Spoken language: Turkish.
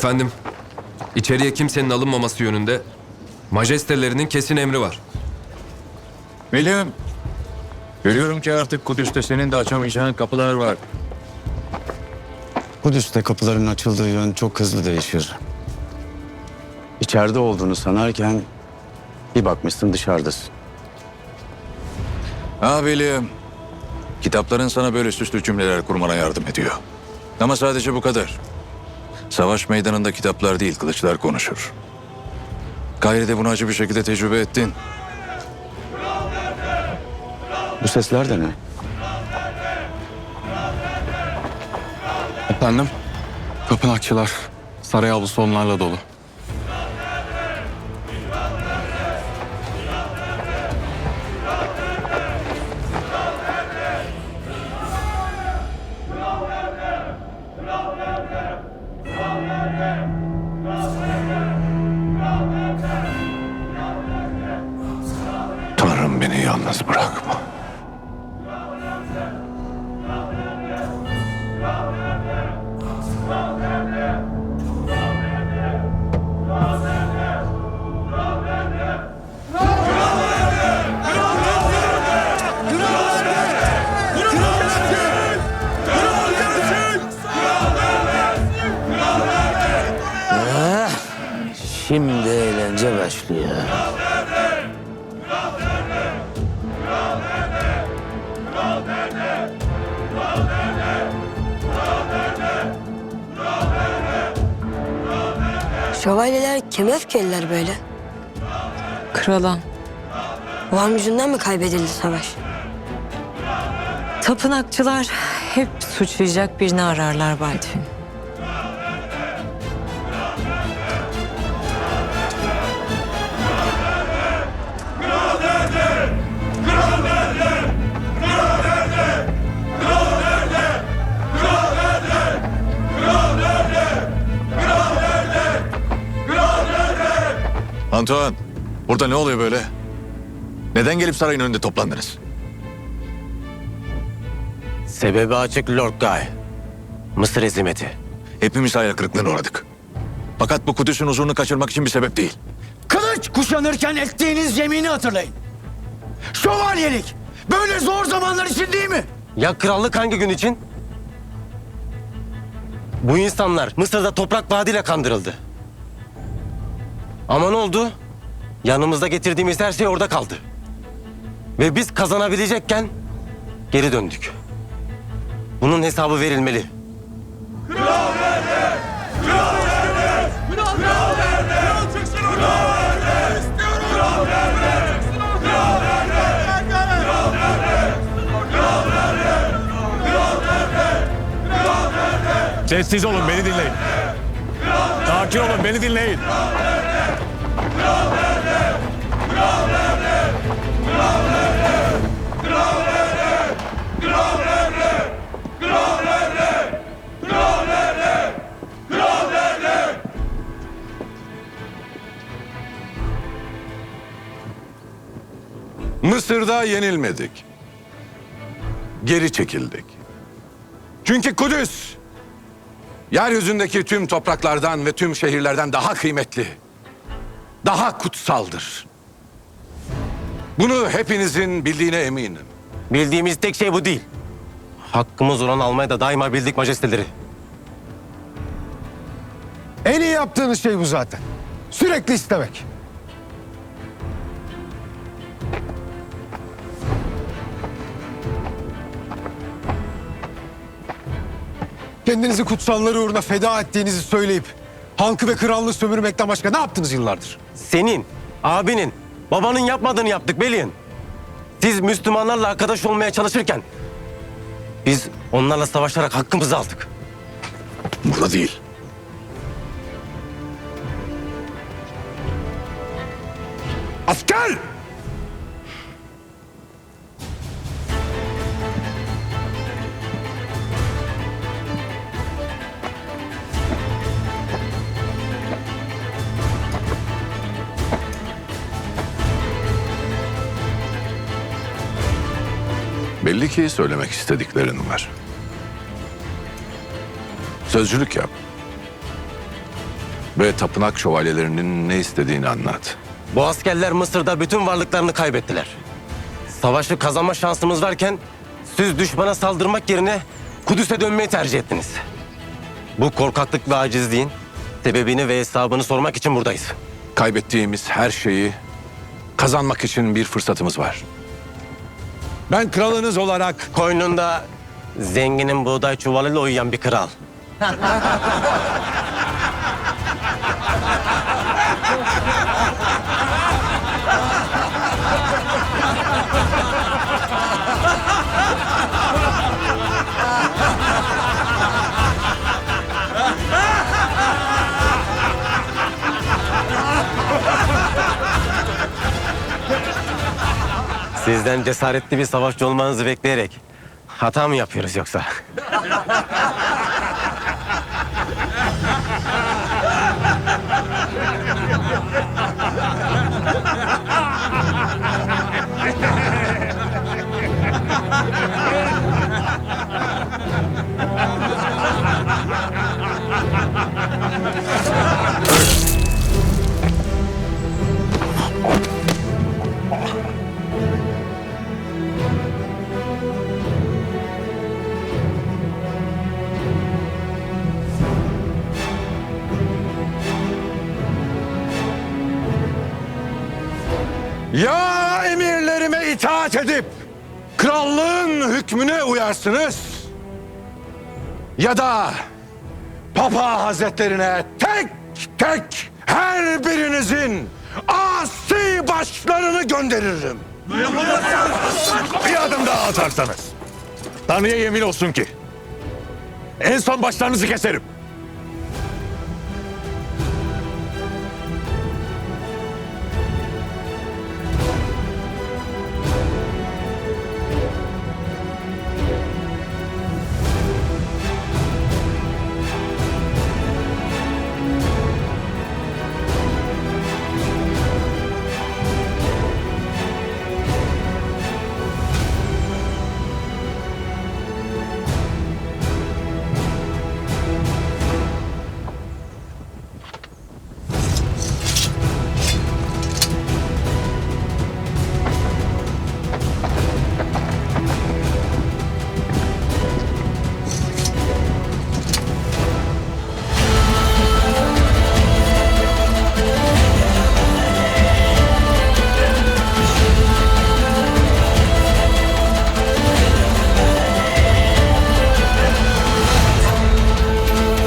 Efendim, içeriye kimsenin alınmaması yönünde majestelerinin kesin emri var. Biliyorum. Görüyorum ki artık Kudüs'te senin de açamayacağın kapılar var. Kudüs'te kapıların açıldığı yön çok hızlı değişir. İçeride olduğunu sanarken bir bakmışsın dışarıdasın. Ha biliyorum. Kitapların sana böyle süslü cümleler kurmana yardım ediyor. Ama sadece bu kadar. Savaş meydanında kitaplar değil, kılıçlar konuşur. Gayre'de bunu acı bir şekilde tecrübe ettin. Bu sesler de ne? Efendim? Tapınakçılar. Saray avlusu onlarla dolu. Bırakma. Şimdi eğlence başlıyor. Şövalyeler kime öfkeliler böyle? Krala. Van yüzünden mi kaybedildi savaş? Tapınakçılar hep suçlayacak birini ararlar Baldwin. Antoine, burada ne oluyor böyle? Neden gelip sarayın önünde toplandınız? Sebebi açık Lord Guy. Mısır hizmeti. Hepimiz hayal kırıklığına uğradık. Fakat bu Kudüs'ün huzurunu kaçırmak için bir sebep değil. Kılıç kuşanırken ettiğiniz yemini hatırlayın. Şövalyelik. Böyle zor zamanlar için değil mi? Ya krallık hangi gün için? Bu insanlar Mısır'da toprak vaadiyle kandırıldı. Ama ne oldu? Yanımızda getirdiğimiz her şey orada kaldı. Ve biz kazanabilecekken geri döndük. Bunun hesabı verilmeli. Sessiz olun beni dinleyin. Sakin olun beni dinleyin. Mısır'da yenilmedik. Geri çekildik. Çünkü Kudüs yeryüzündeki tüm topraklardan ve tüm şehirlerden daha kıymetli, daha kutsaldır. Bunu hepinizin bildiğine eminim. Bildiğimiz tek şey bu değil. Hakkımız olan almaya da daima bildik majesteleri. En iyi yaptığınız şey bu zaten. Sürekli istemek. Kendinizi kutsalları uğruna feda ettiğinizi söyleyip halkı ve krallığı sömürmekten başka ne yaptınız yıllardır? Senin, abinin, babanın yapmadığını yaptık Beliyin. Siz Müslümanlarla arkadaş olmaya çalışırken biz onlarla savaşarak hakkımızı aldık. Burada değil. Asker! Belli ki söylemek istediklerin var. Sözcülük yap. Ve tapınak şövalyelerinin ne istediğini anlat. Bu askerler Mısır'da bütün varlıklarını kaybettiler. Savaşı kazanma şansımız varken siz düşmana saldırmak yerine Kudüs'e dönmeyi tercih ettiniz. Bu korkaklık ve acizliğin sebebini ve hesabını sormak için buradayız. Kaybettiğimiz her şeyi kazanmak için bir fırsatımız var. Ben kralınız olarak Koynunda zenginin buğday çuvalıyla uyuyan bir kral. Sizden cesaretli bir savaşçı olmanızı bekleyerek hata mı yapıyoruz yoksa? ya emirlerime itaat edip krallığın hükmüne uyarsınız ya da Papa Hazretlerine tek tek her birinizin asi başlarını gönderirim. Bir adım daha atarsanız Tanrı'ya yemin olsun ki en son başlarınızı keserim.